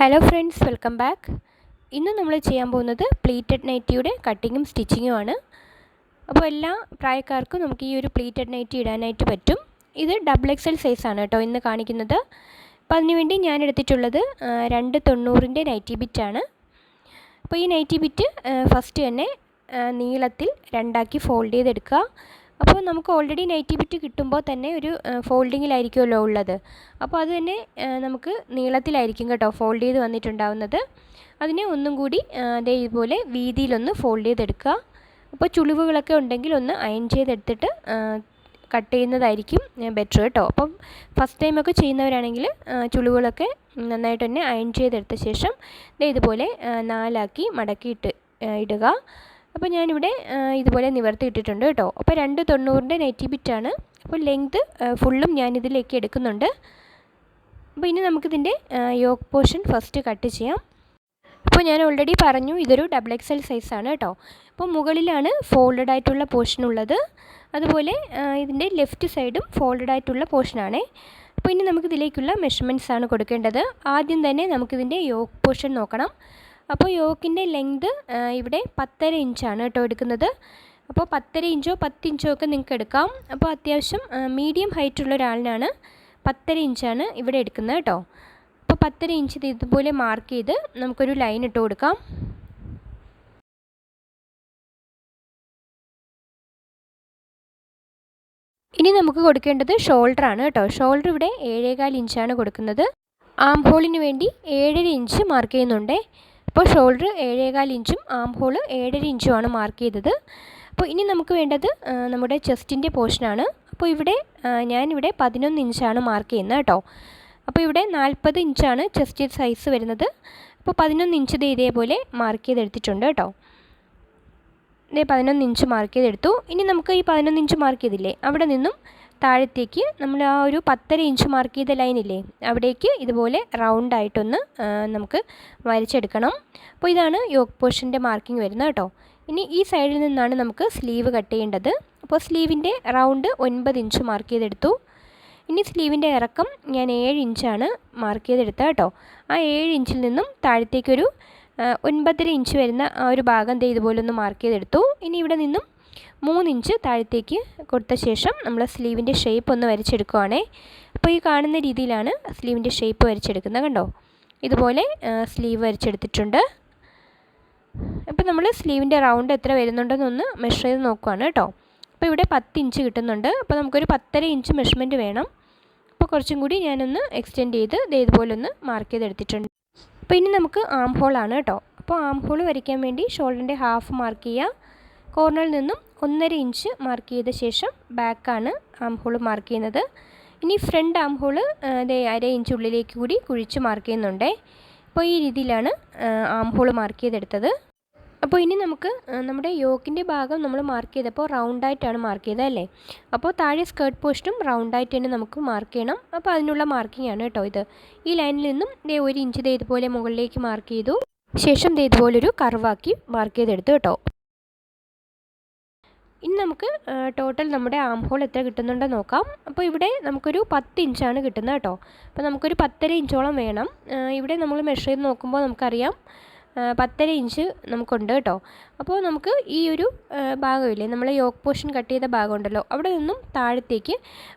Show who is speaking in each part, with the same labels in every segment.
Speaker 1: Hello friends welcome back ഇന്ന് നമ്മൾ ചെയ്യാൻ പോകുന്നത് പ്ലീറ്റഡ് നൈറ്റിയുടെ കട്ടിങ്ങും സ്റ്റിച്ചിങ്ങും ആണ്. അപ്പോൾ എല്ലാ പ്രായക്കാർക്കും നമുക്ക് ഈ ഒരു പ്ലീറ്റഡ് നൈറ്റി ഇടാനായിട്ട് പറ്റും. ഇത് ഡബിൾ എക്സൽ സൈസാണ് കേട്ടോ ഇന്ന് കാണിക്കുന്നത്. അപ്പോൾ അതിനുവേണ്ടി ഞാൻ എടുത്തിട്ടുള്ളത് രണ്ട് തൊണ്ണൂറിന്റെ നൈറ്റി ബിറ്റാണ് അപ്പോൾ ഈ നൈറ്റി ബിറ്റ് ഫസ്റ്റ് തന്നെ നീളത്തിൽ രണ്ടാക്കി ഫോൾഡ് ചെയ്തെടുക്കുക. അപ്പോൾ നമുക്ക് ഓൾറെഡി നെറ്റിവിറ്റ് കിട്ടുമ്പോൾ തന്നെ ഒരു ഫോൾഡിങ്ങിലായിരിക്കുമല്ലോ ഉള്ളത്. അപ്പോൾ അത് തന്നെ നമുക്ക് നീളത്തിലായിരിക്കും കേട്ടോ ഫോൾഡ് ചെയ്ത് വന്നിട്ടുണ്ടാവുന്നത്. അതിനെ ഒന്നും കൂടി അതേ ഇതുപോലെ വീതിയിലൊന്ന് ഫോൾഡ് ചെയ്തെടുക്കുക. അപ്പോൾ ചുളിവുകളൊക്കെ ഉണ്ടെങ്കിൽ ഒന്ന് അയൺ ചെയ്തെടുത്തിട്ട് കട്ട് ചെയ്യുന്നതായിരിക്കും ബെറ്റർ കേട്ടോ. അപ്പം ഫസ്റ്റ് ടൈമൊക്കെ ചെയ്യുന്നവരാണെങ്കിൽ ചുളിവുകളൊക്കെ നന്നായിട്ട് തന്നെ അയൺ ചെയ്തെടുത്ത ശേഷം ഇതുപോലെ നാലാക്കി മടക്കിയിട്ട് ഇടുക. അപ്പോൾ ഞാനിവിടെ ഇതുപോലെ നിവർത്തി ഇട്ടിട്ടുണ്ട് കേട്ടോ. അപ്പോൾ രണ്ട് തൊണ്ണൂറിന്റെ നെറ്റി ബിറ്റാണ്. അപ്പോൾ ലെങ്ത് ഫുള്ളും ഞാനിതിലേക്ക് എടുക്കുന്നുണ്ട്. അപ്പോൾ ഇനി നമുക്കിതിന്റെ യോക്ക് പോർഷൻ ഫസ്റ്റ് കട്ട് ചെയ്യാം. അപ്പോൾ ഞാൻ ഓൾറെഡി പറഞ്ഞു ഇതൊരു ഡബിൾ എക്സ് എൽ സൈസാണ് കേട്ടോ. അപ്പോൾ മുകളിലാണ് ഫോൾഡഡ് ആയിട്ടുള്ള പോർഷൻ ഉള്ളത്. അതുപോലെ ഇതിന്റെ ലെഫ്റ്റ് സൈഡും ഫോൾഡഡ് ആയിട്ടുള്ള പോർഷനാണേ. അപ്പോൾ ഇനി നമുക്കിതിലേക്കുള്ള മെഷർമെന്റ്സ് ആണ് കൊടുക്കേണ്ടത്. ആദ്യം തന്നെ നമുക്കിതിന്റെ യോക്ക് പോർഷൻ നോക്കണം. അപ്പോൾ യോക്കിന്റെ ലെങ്ത് ഇവിടെ പത്തര ഇഞ്ചാണ് കേട്ടോ എടുക്കുന്നത്. അപ്പോൾ പത്തര ഇഞ്ചോ പത്ത് ഇഞ്ചോ ഒക്കെ നിങ്ങൾക്ക് എടുക്കാം. അപ്പോൾ അത്യാവശ്യം മീഡിയം ഹൈറ്റ് ഉള്ള ഒരാളിനാണ് പത്തര ഇഞ്ചാണ് ഇവിടെ എടുക്കുന്നത് കേട്ടോ. അപ്പോൾ പത്തര ഇഞ്ച് ഇതുപോലെ മാർക്ക് ചെയ്ത് നമുക്കൊരു ലൈൻ ഇട്ട് കൊടുക്കാം. ഇനി നമുക്ക് കൊടുക്കേണ്ടത് ഷോൾഡർ ആണ് കേട്ടോ. ഷോൾഡർ ഇവിടെ ഏഴേകാൽ ഇഞ്ചാണ് കൊടുക്കുന്നത്. ആം ഹോളിന് വേണ്ടി ഏഴര ഇഞ്ച് മാർക്ക് ചെയ്യുന്നുണ്ടേ. അപ്പോൾ ഷോൾഡർ ഏഴേകാൽ ഇഞ്ചും ആം ഹോൾ ഏഴര ഇഞ്ചുമാണ് മാർക്ക് ചെയ്തത്. അപ്പോൾ ഇനി നമുക്ക് വേണ്ടത് നമ്മുടെ ചെസ്റ്റിന്റെ പോർഷനാണ് അപ്പോൾ ഇവിടെ ഞാനിവിടെ പതിനൊന്ന് ഇഞ്ചാണ് മാർക്ക് ചെയ്യുന്നത് കേട്ടോ. അപ്പോൾ ഇവിടെ നാൽപ്പത് ഇഞ്ചാണ് ചെസ്റ്റ് സൈസ് വരുന്നത്. അപ്പോൾ പതിനൊന്ന് ഇഞ്ച് ഇതേപോലെ മാർക്ക് ചെയ്തെടുത്തിട്ടുണ്ട് കേട്ടോ. ഇതേ പതിനൊന്ന് ഇഞ്ച് മാർക്ക് ചെയ്തെടുത്തു. ഇനി നമുക്ക് ഈ പതിനൊന്ന് ഇഞ്ച് മാർക്ക് ചെയ്തില്ലേ? അവിടെ നിന്നും താഴത്തേക്ക് നമ്മൾ ആ ഒരു പത്തര ഇഞ്ച് മാർക്ക് ചെയ്ത ലൈനില്ലേ അവിടേക്ക് ഇതുപോലെ റൗണ്ട് ആയിട്ടൊന്ന് ആ, നമുക്ക് വരച്ചെടുക്കണം. അപ്പോൾ ഇതാണ് യോക്ക് പോർഷന്റെ മാർക്കിംഗ് വരുന്നത് കേട്ടോ. ഇനി ഈ സൈഡിൽ നിന്നാണ് നമുക്ക് സ്ലീവ് കട്ട് ചെയ്യേണ്ടത്. അപ്പോൾ സ്ലീവിന്റെ റൗണ്ട് ഒൻപത് ഇഞ്ച് മാർക്ക് ചെയ്തെടുത്തു. ഇനി സ്ലീവിന്റെ ഇറക്കം ഞാൻ ഏഴ് ഇഞ്ചാണ് മാർക്ക് ചെയ്തെടുത്തത് കേട്ടോ. ആ ഏഴ് ഇഞ്ചിൽ നിന്നും താഴത്തേക്കൊരു ഒൻപതര ഇഞ്ച് വരുന്ന ആ ഒരു ഭാഗം ദേ ഇതുപോലെ ഒന്ന് മാർക്ക് ചെയ്തെടുത്തു. ഇനി ഇവിടെ നിന്നും മൂന്ന് ഇഞ്ച് താഴത്തേക്ക് കൊടുത്ത ശേഷം നമ്മൾ സ്ലീവിന്റെ ഷേപ്പ് ഒന്ന് വരച്ചെടുക്കുവാണേ. അപ്പോൾ ഈ കാണുന്ന രീതിയിലാണ് സ്ലീവിന്റെ ഷേപ്പ് വരച്ചെടുക്കുന്നത് കണ്ടോ? ഇതുപോലെ സ്ലീവ് വരച്ചെടുത്തിട്ടുണ്ട്. അപ്പോൾ നമ്മൾ സ്ലീവിന്റെ റൗണ്ട് എത്ര വരുന്നുണ്ടെന്നൊന്ന് മെഷർ ചെയ്ത് നോക്കുവാണ് കേട്ടോ. അപ്പോൾ ഇവിടെ പത്ത് ഇഞ്ച് കിട്ടുന്നുണ്ട്. അപ്പോൾ നമുക്കൊരു പത്തര ഇഞ്ച് മെഷർമെന്റ് വേണം. അപ്പോൾ കുറച്ചും കൂടി ഞാനൊന്ന് എക്സ്റ്റെൻഡ് ചെയ്ത് ഇതുപോലെ ഒന്ന് മാർക്ക് ചെയ്തെടുത്തിട്ടുണ്ട്. അപ്പോൾ ഇനി നമുക്ക് ആം ഹോളാണ് കേട്ടോ. അപ്പോൾ ആം ഹോൾ വരയ്ക്കാൻ വേണ്ടി ഷോൾഡറിന്റെ ഹാഫ് മാർക്ക് ചെയ്യുക. കോർണറിൽ നിന്നും ഒന്നര ഇഞ്ച് മാർക്ക് ചെയ്ത ശേഷം ബാക്കാണ് ആം മാർക്ക് ചെയ്യുന്നത്. ഇനി ഫ്രണ്ട് ആം ഹോൾ ദേ അര ഇഞ്ച് ഉള്ളിലേക്ക് കൂടി കുഴിച്ച് മാർക്ക് ചെയ്യുന്നുണ്ടേ. അപ്പോൾ ഈ രീതിയിലാണ് ആം മാർക്ക് ചെയ്തെടുത്തത്. അപ്പോൾ ഇനി നമുക്ക് നമ്മുടെ യോക്കിന്റെ ഭാഗം നമ്മൾ മാർക്ക് ചെയ്തപ്പോൾ റൗണ്ടായിട്ടാണ് മാർക്ക് ചെയ്തത് അല്ലേ? അപ്പോൾ താഴെ സ്കേർട്ട് പോസ്റ്റും റൗണ്ടായിട്ട് തന്നെ നമുക്ക് മാർക്ക് ചെയ്യണം. അപ്പോൾ അതിനുള്ള മാർക്കിംഗ് ആണ് കേട്ടോ ഇത്. ഈ ലൈനിൽ നിന്നും ദേ ഒരു ഇഞ്ച് ദേ ഇതുപോലെ മുകളിലേക്ക് മാർക്ക് ചെയ്തു. ശേഷം ദേ ഇതുപോലൊരു കർവാക്കി മാർക്ക് ചെയ്തെടുത്തു കേട്ടോ. ഇനി നമുക്ക് ടോട്ടൽ നമ്മുടെ ആം ഹോൾ എത്ര കിട്ടുന്നുണ്ടെന്ന് നോക്കാം. അപ്പോൾ ഇവിടെ നമുക്കൊരു പത്ത് ഇഞ്ചാണ് കിട്ടുന്നത് കേട്ടോ. അപ്പോൾ നമുക്കൊരു പത്തര ഇഞ്ചോളം വേണം. ഇവിടെ നമ്മൾ മെഷർ ചെയ്ത് നോക്കുമ്പോൾ നമുക്കറിയാം പത്തര ഇഞ്ച് നമുക്കുണ്ട് കേട്ടോ. അപ്പോൾ നമുക്ക് ഈ ഒരു ഭാഗമില്ലേ നമ്മൾ യോക്ക് പോർഷൻ കട്ട് ചെയ്ത ഭാഗമുണ്ടല്ലോ അവിടെ നിന്നും താഴത്തേക്ക്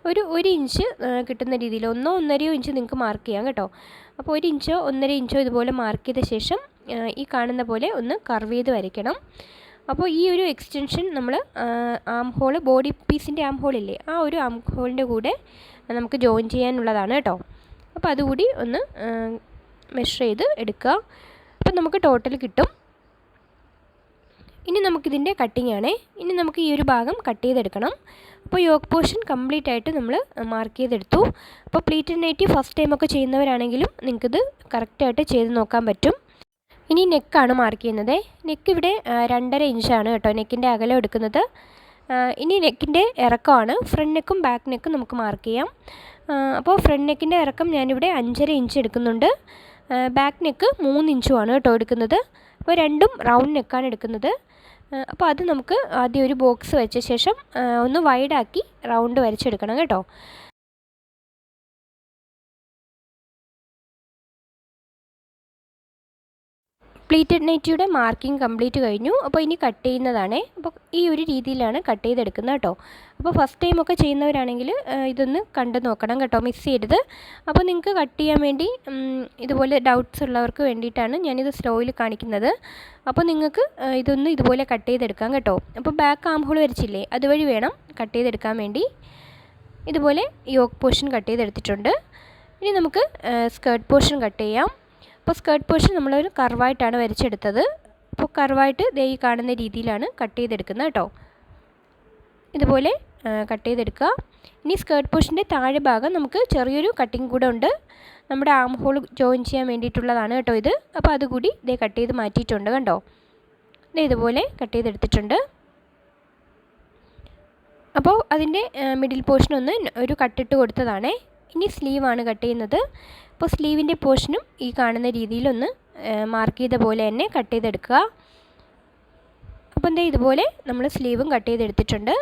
Speaker 1: ഒരു ഒരു ഇഞ്ച് കിട്ടുന്ന രീതിയിൽ ഒന്നോ ഒന്നരയോ ഇഞ്ച് നിങ്ങൾക്ക് മാർക്ക് ചെയ്യാം കേട്ടോ. അപ്പോൾ ഒരു ഇഞ്ചോ ഒന്നര ഇഞ്ചോ ഇതുപോലെ മാർക്ക് ചെയ്ത ശേഷം ഈ കാണുന്ന പോലെ ഒന്ന് കർവ് ചെയ്ത് വരയ്ക്കണം. അപ്പോൾ ഈ ഒരു എക്സ്റ്റൻഷൻ നമ്മൾ ആം ഹോൾ ബോഡി പീസിന്റെ ആം ഹോളില്ലേ ആ ഒരു ആം ഹോളിന്റെ കൂടെ നമുക്ക് ജോയിൻ ചെയ്യാനുള്ളതാണ് കേട്ടോ. അപ്പോൾ അതുകൂടി ഒന്ന് മെഷർ ചെയ്ത് എടുക്കുക. അപ്പം നമുക്ക് ടോട്ടൽ കിട്ടും. ഇനി നമുക്കിതിന്റെ കട്ടിംഗ് ആണേ. ഇനി നമുക്ക് ഈ ഒരു ഭാഗം കട്ട് ചെയ്തെടുക്കണം. അപ്പോൾ യോക്ക് പോർഷൻ കംപ്ലീറ്റ് ആയിട്ട് നമ്മൾ മാർക്ക് ചെയ്തെടുത്തു. അപ്പോൾ പ്ലീറ്റഡ് നൈറ്റി ഫസ്റ്റ് ടൈമൊക്കെ ചെയ്യുന്നവരാണെങ്കിലും നിങ്ങൾക്കിത് കറക്റ്റായിട്ട് ചെയ്ത് നോക്കാൻ പറ്റും. ഇനി നെക്കാണ് മാർക്ക് ചെയ്യുന്നത്. നെക്ക് ഇവിടെ രണ്ടര ഇഞ്ചാണ് കേട്ടോ നെക്കിന്റെ അകലം എടുക്കുന്നത്. ഇനി നെക്കിന്റെ ഇറക്കമാണ്. ഫ്രണ്ട് നെക്കും ബാക്ക് നെക്കും നമുക്ക് മാർക്ക് ചെയ്യാം. അപ്പോൾ ഫ്രണ്ട് നെക്കിന്റെ ഇറക്കം ഞാനിവിടെ അഞ്ചര ഇഞ്ച് എടുക്കുന്നുണ്ട്. ബാക്ക് നെക്ക് മൂന്ന് ഇഞ്ചുമാണ് കേട്ടോ എടുക്കുന്നത്. അപ്പോൾ രണ്ടും റൗണ്ട് നെക്കാണ് എടുക്കുന്നത്. അപ്പോൾ അത് നമുക്ക് ആദ്യം ഒരു ബോക്സ് വെച്ച ശേഷം ഒന്ന് വൈഡാക്കി റൗണ്ട് വരച്ചെടുക്കണം കേട്ടോ. പ്ലീറ്റഡ് നൈറ്റിയുടെ മാർക്കിംഗ് കംപ്ലീറ്റ് കഴിഞ്ഞു. അപ്പോൾ ഇനി കട്ട് ചെയ്യുന്നതാണ്. അപ്പോൾ ഈ ഒരു രീതിയിലാണ് കട്ട് ചെയ്തെടുക്കുന്നത് കേട്ടോ. അപ്പോൾ ഫസ്റ്റ് ടൈം ഒക്കെ ചെയ്യുന്നവരാണെങ്കിൽ ഇതൊന്ന് കണ്ടു നോക്കണം കേട്ടോ. മിസ് ചെയ്യരുത്. അപ്പോൾ നിങ്ങൾക്ക് കട്ട് ചെയ്യാൻ വേണ്ടി ഇതുപോലെ ഡൗട്ട്സ് ഉള്ളവർക്ക് വേണ്ടിയിട്ടാണ് ഞാനിത് സ്ലോയിൽ കാണിക്കുന്നത്. അപ്പോൾ നിങ്ങൾക്ക് ഇതൊന്ന് ഇതുപോലെ കട്ട് ചെയ്തെടുക്കാം കേട്ടോ. അപ്പോൾ ബാക്ക് ആം ഹോൾ വരച്ചില്ലേ? അതുവഴി വേണം കട്ട് ചെയ്തെടുക്കാൻ വേണ്ടി. ഇതുപോലെ യോക്ക് പോർഷൻ കട്ട് ചെയ്തെടുത്തിട്ടുണ്ട്. ഇനി നമുക്ക് സ്കേർട്ട് പോർഷൻ കട്ട് ചെയ്യാം. അപ്പോൾ സ്കേർട്ട് പോർഷൻ നമ്മളൊരു കർവായിട്ടാണ് വരച്ചെടുത്തത്. അപ്പോൾ കർവായിട്ട് ദേ ഈ കാണുന്ന രീതിയിലാണ് കട്ട് ചെയ്തെടുക്കുന്നത് കേട്ടോ. ഇതുപോലെ കട്ട് ചെയ്തെടുക്കുക. ഇനി സ്കേർട്ട് പോർഷന്റെ താഴെ ഭാഗം നമുക്ക് ചെറിയൊരു കട്ടിങ് കൂടെ ഉണ്ട്. നമ്മുടെ ആം ഹോൾ ജോയിൻ ചെയ്യാൻ വേണ്ടിയിട്ടുള്ളതാണ് കേട്ടോ ഇത്. അപ്പോൾ അതുകൂടി ഇതേ കട്ട് ചെയ്ത് മാറ്റിയിട്ടുണ്ട് കണ്ടോ? ഇതേ ഇതുപോലെ കട്ട് ചെയ്തെടുത്തിട്ടുണ്ട്. അപ്പോൾ അതിന്റെ മിഡിൽ പോർഷൻ ഒന്ന് ഒരു കട്ടിട്ട് കൊടുത്തതാണേ. ഇനി സ്ലീവാണ് കട്ട് ചെയ്യുന്നത്. അപ്പോൾ സ്ലീവിന്റെ പോർഷനും ഈ കാണുന്ന രീതിയിലൊന്ന് മാർക്ക് ചെയ്ത പോലെ തന്നെ കട്ട് ചെയ്തെടുക്കുക. അപ്പോൾ എന്താ ഇതുപോലെ നമ്മൾ സ്ലീവും കട്ട് ചെയ്തെടുത്തിട്ടുണ്ട്.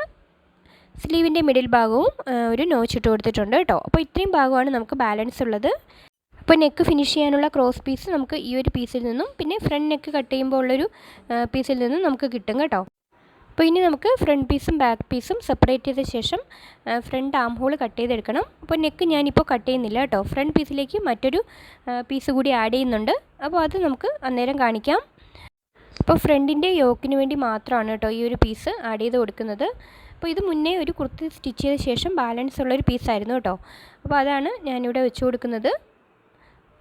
Speaker 1: സ്ലീവിന്റെ മിഡിൽ ഭാഗവും ഒരു നോച്ച് ഇട്ട് കൊടുത്തിട്ടുണ്ട് കേട്ടോ. അപ്പോൾ ഇത്രയും ഭാഗമാണ് നമുക്ക് ബാലൻസ് ഉള്ളത്. അപ്പോൾ നെക്ക് ഫിനിഷ് ചെയ്യാനുള്ള ക്രോസ് പീസ് നമുക്ക് ഈ ഒരു പീസിൽ നിന്നും പിന്നെ ഫ്രണ്ട് നെക്ക് കട്ട് ചെയ്യുമ്പോൾ ഉള്ളൊരു പീസിൽ നിന്നും നമുക്ക് കിട്ടും കേട്ടോ. അപ്പോൾ ഇനി നമുക്ക് ഫ്രണ്ട് പീസും ബാക്ക് പീസും സെപ്പറേറ്റ് ചെയ്ത ശേഷം ഫ്രണ്ട് ആം ഹോൾ കട്ട് ചെയ്തെടുക്കണം. അപ്പോൾ നെക്ക് ഞാനിപ്പോൾ കട്ട് ചെയ്യുന്നില്ല കേട്ടോ. ഫ്രണ്ട് പീസിലേക്ക് മറ്റൊരു പീസ് കൂടി ആഡ് ചെയ്യുന്നുണ്ട്. അപ്പോൾ അത് നമുക്ക് അന്നേരം കാണിക്കാം. അപ്പോൾ ഫ്രണ്ടിന്റെ യോക്കിന് വേണ്ടി മാത്രമാണ് കേട്ടോ ഈ ഒരു പീസ് ആഡ് ചെയ്ത് കൊടുക്കുന്നത്. അപ്പോൾ ഇത് മുന്നേ ഒരു കുർത്തി സ്റ്റിച്ച് ചെയ്ത ശേഷം ബാലൻസ് ഉള്ളൊരു പീസായിരുന്നു കേട്ടോ. അപ്പോൾ അതാണ് ഞാനിവിടെ വെച്ച് കൊടുക്കുന്നത്.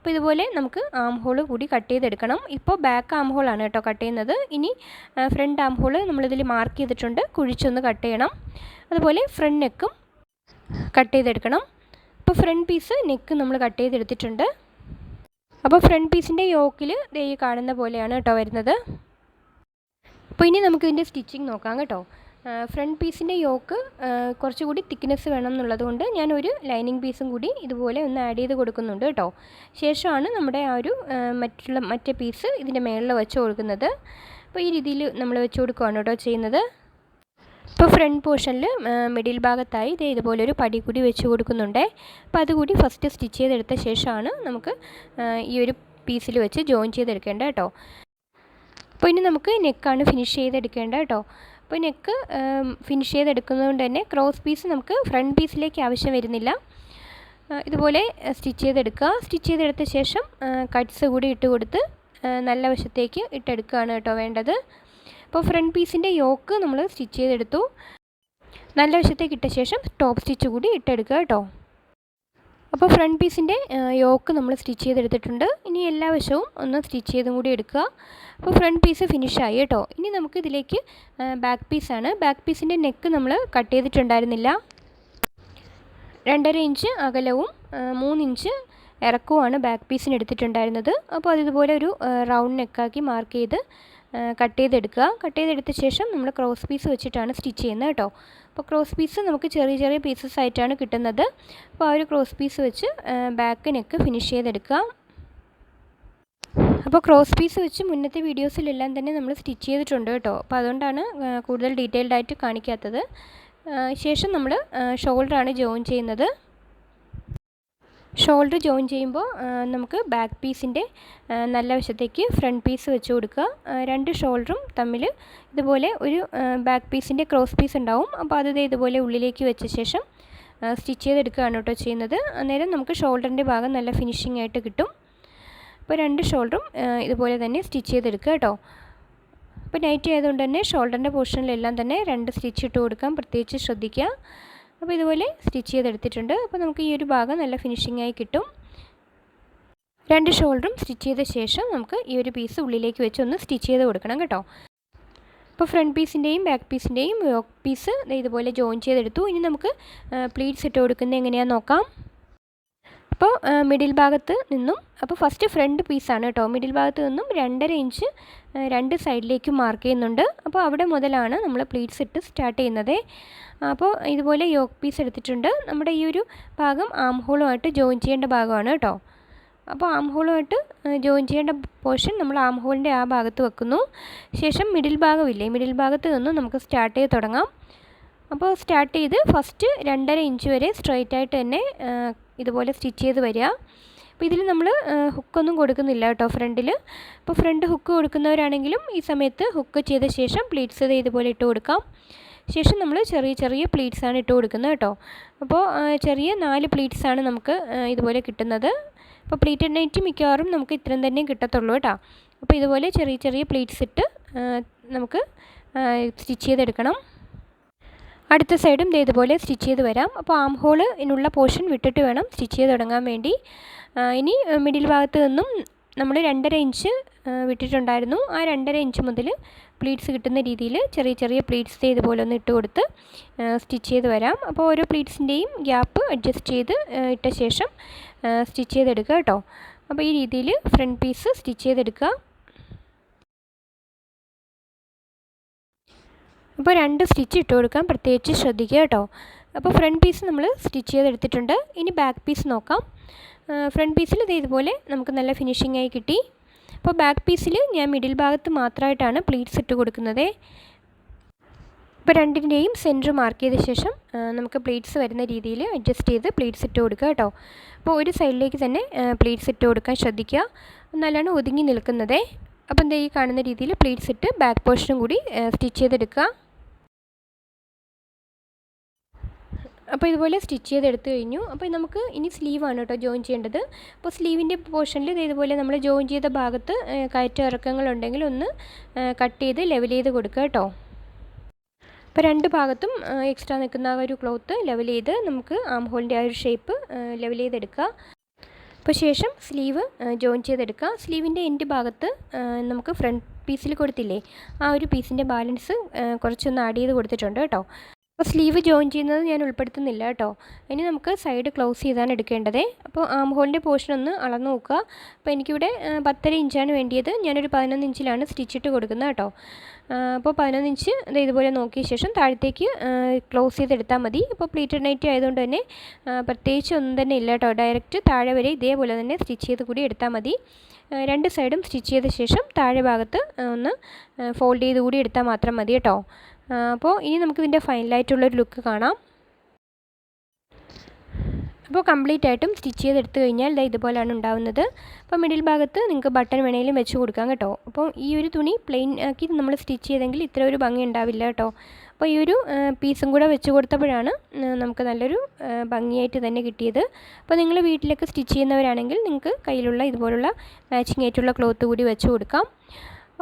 Speaker 1: അപ്പോൾ ഇതുപോലെ നമുക്ക് ആം ഹോൾ കൂടി കട്ട് ചെയ്തെടുക്കണം. ഇപ്പോൾ ബാക്ക് ആം ഹോളാണ് കേട്ടോ കട്ട് ചെയ്യുന്നത്. ഇനി ഫ്രണ്ട് ആം ഹോൾ നമ്മളിതിൽ മാർക്ക് ചെയ്തിട്ടുണ്ട്. കുഴിച്ചൊന്ന് കട്ട് ചെയ്യണം. അതുപോലെ ഫ്രണ്ട് നെക്കും കട്ട് ചെയ്തെടുക്കണം. അപ്പോൾ ഫ്രണ്ട് പീസ് നെക്ക് നമ്മൾ കട്ട് ചെയ്തെടുത്തിട്ടുണ്ട്. അപ്പോൾ ഫ്രണ്ട് പീസിന്റെ യോക്കിൽ ദേ കാണുന്ന പോലെയാണ് കേട്ടോ വരുന്നത്. അപ്പോൾ ഇനി നമുക്ക് ഇതിന്റെ സ്റ്റിച്ചിങ് നോക്കാം കേട്ടോ. ഫ്രണ്ട് പീസിന്റെ യോക്ക് കുറച്ചുകൂടി തിക്നെസ് വേണം എന്നുള്ളത് കൊണ്ട് ഞാനൊരു ലൈനിങ് പീസും കൂടി ഇതുപോലെ ഒന്ന് ആഡ് ചെയ്ത് കൊടുക്കുന്നുണ്ട് കേട്ടോ. ശേഷമാണ് നമ്മുടെ ആ ഒരു മറ്റുള്ള മറ്റേ പീസ് ഇതിന്റെ മേളിൽ വെച്ച് കൊടുക്കുന്നത്. അപ്പോൾ ഈ രീതിയിൽ നമ്മൾ വെച്ച് കൊടുക്കുകയാണ് കേട്ടോ ചെയ്യുന്നത്. ഇപ്പോൾ ഫ്രണ്ട് പോർഷനിൽ മിഡിൽ ഭാഗത്തായി ഇത് ഇതുപോലെ ഒരു പടി കൂടി വെച്ച് കൊടുക്കുന്നുണ്ട്. അപ്പോൾ അതുകൂടി ഫസ്റ്റ് സ്റ്റിച്ച് ചെയ്തെടുത്ത ശേഷമാണ് നമുക്ക് ഈ ഒരു പീസിൽ വെച്ച് ജോയിൻ ചെയ്തെടുക്കേണ്ടത് കേട്ടോ. അപ്പോൾ ഇനി നമുക്ക് നെക്കാണ് ഫിനിഷ് ചെയ്തെടുക്കേണ്ടത് കേട്ടോ. അപ്പോൾ നെക്ക് ഫിനിഷ് ചെയ്തെടുക്കുന്നതുകൊണ്ട് തന്നെ ക്രോസ് പീസ് നമുക്ക് ഫ്രണ്ട് പീസിലേക്ക് ആവശ്യം വരുന്നില്ല. ഇതുപോലെ സ്റ്റിച്ച് ചെയ്തെടുക്കുക. സ്റ്റിച്ച് ചെയ്തെടുത്ത ശേഷം കട്ട്സ് കൂടി ഇട്ട് കൊടുത്ത് നല്ല വശത്തേക്ക് ഇട്ടെടുക്കുകയാണ് കേട്ടോ വേണ്ടത്. അപ്പോൾ ഫ്രണ്ട് പീസിന്റെ യോക്ക് നമ്മൾ സ്റ്റിച്ച് ചെയ്തെടുത്തു. നല്ല വശത്തേക്ക് ഇട്ട ശേഷം ടോപ്പ് സ്റ്റിച്ച് കൂടി ഇട്ടെടുക്കുക കേട്ടോ. അപ്പോൾ ഫ്രണ്ട് പീസിന്റെ യോക്ക് നമ്മൾ സ്റ്റിച്ച് ചെയ്തെടുത്തിട്ടുണ്ട്. ഇനി എല്ലാ വശവും ഒന്ന് സ്റ്റിച്ച് ചെയ്തും കൂടി എടുക്കുക. അപ്പോൾ ഫ്രണ്ട് പീസ് ഫിനിഷായി കേട്ടോ. ഇനി നമുക്ക് ഇതിലേക്ക് ബാക്ക് പീസാണ് ബാക്ക് പീസിന്റെ നെക്ക് നമ്മൾ കട്ട് ചെയ്തിട്ടുണ്ടായിരുന്നില്ല. രണ്ടര ഇഞ്ച് അകലവും മൂന്നിഞ്ച് ഇറക്കവുമാണ് ബാക്ക് പീസിന് എടുത്തിട്ടുണ്ടായിരുന്നത്. അപ്പോൾ അതിതുപോലെ ഒരു റൗണ്ട് നെക്കാക്കി മാർക്ക് ചെയ്ത് കട്ട് ചെയ്തെടുക്കുക. കട്ട് ചെയ്തെടുത്ത ശേഷം നമ്മൾ ക്രോസ് പീസ് വെച്ചിട്ടാണ് സ്റ്റിച്ച് ചെയ്യുന്നത് കേട്ടോ. അപ്പോൾ ക്രോസ് പീസ് നമുക്ക് ചെറിയ ചെറിയ പീസസ് ആയിട്ടാണ് കിട്ടുന്നത്. അപ്പോൾ ആ ഒരു ക്രോസ് പീസ് വെച്ച് ബാക്ക് നെക്ക് ഫിനിഷ് ചെയ്തെടുക്കുക. അപ്പോൾ ക്രോസ് പീസ് വെച്ച് മുന്നത്തെ വീഡിയോസിലെല്ലാം തന്നെ നമ്മൾ സ്റ്റിച്ച് ചെയ്തിട്ടുണ്ട് കേട്ടോ. അപ്പോൾ അതുകൊണ്ടാണ് കൂടുതൽ ഡീറ്റെയിൽഡ് ആയിട്ട് കാണിക്കാത്തത് ശേഷം നമ്മൾ ഷോൾഡറാണ് ജോയിൻ ചെയ്യുന്നത്. ഷോൾഡർ ജോയിൻ ചെയ്യുമ്പോൾ നമുക്ക് ബാക്ക് പീസിന്റെ നല്ല വശത്തേക്ക് ഫ്രണ്ട് പീസ് വെച്ച് കൊടുക്കുക. രണ്ട് ഷോൾഡറും തമ്മിൽ ഇതുപോലെ ഒരു ബാക്ക് പീസിന്റെ ക്രോസ് പീസ് ഉണ്ടാവും. അപ്പോൾ അത് ഇതുപോലെ ഉള്ളിലേക്ക് വെച്ച ശേഷം സ്റ്റിച്ച് ചെയ്തെടുക്കുകയാണ് കേട്ടോ ചെയ്യുന്നത്. അന്നേരം നമുക്ക് ഷോൾഡറിന്റെ ഭാഗം നല്ല ഫിനിഷിംഗ് ആയിട്ട് കിട്ടും. അപ്പോൾ രണ്ട് ഷോൾഡറും ഇതുപോലെ തന്നെ സ്റ്റിച്ച് ചെയ്തെടുക്കുക കേട്ടോ. അപ്പോൾ നൈറ്റ് ആയതുകൊണ്ട് തന്നെ ഷോൾഡറിന്റെ പോർഷനിലെല്ലാം തന്നെ രണ്ട് സ്റ്റിച്ച് ഇട്ട് കൊടുക്കാം. പ്രത്യേകിച്ച് ശ്രദ്ധിക്കുക. അപ്പോൾ ഇതുപോലെ സ്റ്റിച്ച് ചെയ്തെടുത്തിട്ടുണ്ട്. അപ്പോൾ നമുക്ക് ഈ ഒരു ഭാഗം നല്ല ഫിനിഷിംഗ് ആയി കിട്ടും. രണ്ട് ഷോൾഡറും സ്റ്റിച്ച് ചെയ്ത ശേഷം നമുക്ക് ഈ ഒരു പീസ് ഉള്ളിലേക്ക് വെച്ച് ഒന്ന് സ്റ്റിച്ച് ചെയ്ത് കൊടുക്കണം കേട്ടോ. അപ്പോൾ ഫ്രണ്ട് പീസിന്റെയും ബാക്ക് പീസിന്റെയും യോക്ക് പീസ് ഇതുപോലെ ജോയിൻ ചെയ്തെടുത്തു. ഇനി നമുക്ക് പ്ലീറ്റ്സ് ഇട്ട് കൊടുക്കുന്നത് എങ്ങനെയാണെന്ന് നോക്കാം. അപ്പോൾ മിഡിൽ ഭാഗത്ത് നിന്നും അപ്പോൾ ഫസ്റ്റ് ഫ്രണ്ട് പീസാണ് കേട്ടോ മിഡിൽ ഭാഗത്ത് നിന്നും രണ്ടര ഇഞ്ച് രണ്ട് സൈഡിലേക്കും മാർക്ക് ചെയ്യുന്നുണ്ട്. അപ്പോൾ അവിടെ മുതലാണ് നമ്മൾ പ്ലീറ്റ്സ് ഇട്ട് സ്റ്റാർട്ട് ചെയ്യുന്നത്. അപ്പോൾ ഇതുപോലെ യോക്ക് പീസ് എടുത്തിട്ടുണ്ട്. നമ്മുടെ ഈ ഒരു ഭാഗം ആം ഹോളുമായിട്ട് ജോയിൻ ചെയ്യേണ്ട ഭാഗമാണ് കേട്ടോ അപ്പോൾ ആം ഹോളുമായിട്ട് ജോയിൻ ചെയ്യേണ്ട പോർഷൻ നമ്മൾ ആം ഹോളിന്റെ ആ ഭാഗത്ത് വെക്കുന്നു. ശേഷം മിഡിൽ ഭാഗമില്ലേ? മിഡിൽ ഭാഗത്ത് നിന്നും നമുക്ക് സ്റ്റാർട്ട് ചെയ്ത് തുടങ്ങാം. അപ്പോൾ സ്റ്റാർട്ട് ചെയ്ത് ഫസ്റ്റ് രണ്ടര ഇഞ്ച് വരെ സ്ട്രെയിറ്റ് ആയിട്ട് തന്നെ ഇതുപോലെ സ്റ്റിച്ച് ചെയ്ത് വരിക. അപ്പോൾ ഇതിൽ നമ്മൾ ഹുക്കൊന്നും കൊടുക്കുന്നില്ല കേട്ടോ ഫ്രണ്ടിൽ അപ്പോൾ ഫ്രണ്ട് ഹുക്ക് കൊടുക്കുന്നവരാണെങ്കിലും ഈ സമയത്ത് ഹുക്ക് ചെയ്ത ശേഷം പ്ലീറ്റ്സ് ഇത് ഇതുപോലെ ഇട്ട് കൊടുക്കാം. ശേഷം നമ്മൾ ചെറിയ ചെറിയ പ്ലീറ്റ്സ് ആണ് ഇട്ട് കൊടുക്കുന്നത് കേട്ടോ. അപ്പോൾ ചെറിയ നാല് പ്ലീറ്റ്സ് ആണ് നമുക്ക് ഇതുപോലെ കിട്ടുന്നത്. അപ്പോൾ പ്ലീറ്റഡ് നൈറ്റ് മിക്കവാറും നമുക്ക് ഇത്രയും തന്നെ കിട്ടത്തുള്ളൂ കേട്ടോ. അപ്പോൾ ഇതുപോലെ ചെറിയ ചെറിയ പ്ലീറ്റ്സ് ഇട്ട് നമുക്ക് സ്റ്റിച്ച് ചെയ്തെടുക്കണം. അടുത്ത സൈഡും ദേ ഇതുപോലെ സ്റ്റിച്ച് ചെയ്ത് വരാം. അപ്പോൾ ആം ഹോളിനുള്ള പോർഷൻ വിട്ടിട്ട് വേണം സ്റ്റിച്ച് ചെയ്ത് തുടങ്ങാൻ വേണ്ടി. ഇനി മിഡിൽ ഭാഗത്ത് നിന്നും നമ്മൾ രണ്ടര ഇഞ്ച് വിട്ടിട്ടുണ്ടായിരുന്നു. ആ രണ്ടര ഇഞ്ച് മുതൽ പ്ലീറ്റ്സ് കിട്ടുന്ന രീതിയിൽ ചെറിയ ചെറിയ പ്ലീറ്റ്സ് ഇതുപോലെ ഒന്ന് ഇട്ട് കൊടുത്ത് സ്റ്റിച്ച് ചെയ്ത് വരാം. അപ്പോൾ ഓരോ പ്ലീറ്റ്സിന്റെയും ഗ്യാപ്പ് അഡ്ജസ്റ്റ് ചെയ്ത് ഇട്ട ശേഷം സ്റ്റിച്ച് ചെയ്തെടുക്കുക കേട്ടോ. അപ്പോൾ ഈ രീതിയിൽ ഫ്രണ്ട് പീസ് സ്റ്റിച്ച് ചെയ്തെടുക്കുക. അപ്പോൾ രണ്ട് സ്റ്റിച്ച് ഇട്ട് കൊടുക്കാൻ പ്രത്യേകിച്ച് ശ്രദ്ധിക്കുക കേട്ടോ. അപ്പോൾ ഫ്രണ്ട് പീസ് നമ്മൾ സ്റ്റിച്ച് ചെയ്തെടുത്തിട്ടുണ്ട്. ഇനി ബാക്ക് പീസ് നോക്കാം. ഫ്രണ്ട് പീസിൽ ഇത് ഇതുപോലെ നമുക്ക് നല്ല ഫിനിഷിംഗ് ആയി കിട്ടി. അപ്പോൾ ബാക്ക് പീസിൽ ഞാൻ മിഡിൽ ഭാഗത്ത് മാത്രമായിട്ടാണ് പ്ലീറ്റ്സ് ഇട്ട് കൊടുക്കുന്നത്. ഇപ്പോൾ രണ്ടിന്റെയും സെന്റർ മാർക്ക് ചെയ്ത ശേഷം നമുക്ക് പ്ലീറ്റ്സ് വരുന്ന രീതിയിൽ അഡ്ജസ്റ്റ് ചെയ്ത് പ്ലീറ്റ്സ് ഇട്ട് കൊടുക്കുക കേട്ടോ. അപ്പോൾ ഒരു സൈഡിലേക്ക് തന്നെ പ്ലീറ്റ്സ് ഇട്ട് കൊടുക്കാൻ ശ്രദ്ധിക്കുക. നല്ലവണ്ണം ഒതുങ്ങി നിൽക്കുന്നത്. അപ്പോൾ എന്താ ഈ കാണുന്ന രീതിയിൽ പ്ലീറ്റ്സ് ഇട്ട് ബാക്ക് പോർഷനും കൂടി സ്റ്റിച്ച് ചെയ്തെടുക്കുക. അപ്പോൾ ഇതുപോലെ സ്റ്റിച്ച് ചെയ്തെടുത്ത് കഴിഞ്ഞു. അപ്പോൾ നമുക്ക് ഇനി സ്ലീവാണ് കേട്ടോ ജോയിൻ ചെയ്യേണ്ടത്. അപ്പോൾ സ്ലീവിന്റെ പോർഷനിൽ ഇതുപോലെ നമ്മൾ ജോയിൻ ചെയ്ത ഭാഗത്ത് കയറ്റ ഇറക്കങ്ങളുണ്ടെങ്കിൽ ഒന്ന് കട്ട് ചെയ്ത് ലെവൽ ചെയ്ത് കൊടുക്കുക കേട്ടോ. അപ്പോൾ രണ്ട് ഭാഗത്തും എക്സ്ട്രാ നിൽക്കുന്ന ആ ഒരു ക്ലോത്ത് ലെവൽ ചെയ്ത് നമുക്ക് ആം ഹോളിന്റെ ആ ഒരു ഷേപ്പ് ലെവൽ ചെയ്തെടുക്കുക. അപ്പോൾ ശേഷം സ്ലീവ് ജോയിൻ ചെയ്തെടുക്കുക. സ്ലീവിന്റെ എൻഡ് ഭാഗത്ത് നമുക്ക് ഫ്രണ്ട് പീസിൽ കൊടുത്തില്ലേ ആ ഒരു പീസിന്റെ ബാലൻസ് കുറച്ചൊന്ന് ആഡ് ചെയ്ത് കൊടുത്തിട്ടുണ്ട് കേട്ടോ. അപ്പോൾ സ്ലീവ് ജോയിൻ ചെയ്യുന്നത് ഞാൻ ഉൾപ്പെടുത്തുന്നില്ല കേട്ടോ. ഇനി നമുക്ക് സൈഡ് ക്ലോസ് ചെയ്താണ് എടുക്കേണ്ടത്. അപ്പോൾ ആം ഹോളിന്റെ പോർഷൻ ഒന്ന് അളന്ന് നോക്കുക. അപ്പോൾ എനിക്കിവിടെ പത്തര ഇഞ്ചാണ് വേണ്ടിയത്. ഞാനൊരു പതിനൊന്ന് ഇഞ്ചിലാണ് സ്റ്റിച്ച് സ്റ്റിച്ചിട്ട് കൊടുക്കുന്നത് കേട്ടോ. അപ്പോൾ പതിനൊന്ന് ഇഞ്ച് ഇതുപോലെ നോക്കിയ ശേഷം താഴത്തേക്ക് ക്ലോസ് ചെയ്തെടുത്താൽ മതി. അപ്പോൾ പ്ലീറ്റഡ് നൈറ്റി ആയതുകൊണ്ട് തന്നെ പ്രത്യേകിച്ച് ഒന്നും തന്നെ ഇല്ല കേട്ടോ. ഡയറക്റ്റ് താഴെ വരെ ഇതേപോലെ തന്നെ സ്റ്റിച്ച് ചെയ്ത് കൂടി എടുത്താൽ മതി. രണ്ട് സൈഡും സ്റ്റിച്ച് ചെയ്ത ശേഷം താഴെ ഭാഗത്ത് ഒന്ന് ഫോൾഡ് ചെയ്ത് കൂടി എടുത്താൽ മാത്രം മതി കേട്ടോ. അപ്പോൾ ഇനി നമുക്ക് ഇതിന്റെ ഫൈനലായിട്ടുള്ളൊരു ലുക്ക് കാണാം. അപ്പോൾ കംപ്ലീറ്റ് ആയിട്ടും സ്റ്റിച്ച് ചെയ്തെടുത്ത് കഴിഞ്ഞാൽ ഇതാ ഇതുപോലെയാണ് ഉണ്ടാവുന്നത്. അപ്പോൾ മിഡിൽ ഭാഗത്ത് നിങ്ങൾക്ക് ബട്ടൺ വേണമെങ്കിലും വെച്ച് കൊടുക്കാം കേട്ടോ. അപ്പോൾ ഈ ഒരു തുണി പ്ലെയിൻ ആക്കി നമ്മൾ സ്റ്റിച്ച് ചെയ്തെങ്കിൽ ഇത്ര ഒരു ഭംഗി ഉണ്ടാവില്ല കേട്ടോ. അപ്പോൾ ഈ ഒരു പീസും കൂടെ വെച്ച് കൊടുത്തപ്പോഴാണ് നമുക്ക് നല്ലൊരു ഭംഗിയായിട്ട് തന്നെ കിട്ടിയത്. അപ്പോൾ നിങ്ങൾ വീട്ടിലൊക്കെ സ്റ്റിച്ച് ചെയ്യുന്നവരാണെങ്കിൽ നിങ്ങൾക്ക് കയ്യിലുള്ള ഇതുപോലുള്ള മാച്ചിങ് ആയിട്ടുള്ള ക്ലോത്ത് കൂടി വെച്ച് കൊടുക്കാം.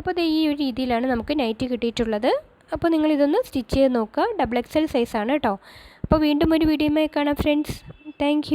Speaker 1: അപ്പോൾ ഈ ഒരു രീതിയിലാണ് നമുക്ക് നൈറ്റ് കിട്ടിയിട്ടുള്ളത്. അപ്പോൾ നിങ്ങളിതൊന്ന് സ്റ്റിച്ച് ചെയ്ത് നോക്കുക. ഡബിൾ എക്സ് എക്സൽ സൈസാണ് കേട്ടോ. അപ്പോൾ വീണ്ടും ഒരു വീഡിയോയുമായി കാണാം ഫ്രണ്ട്സ് താങ്ക്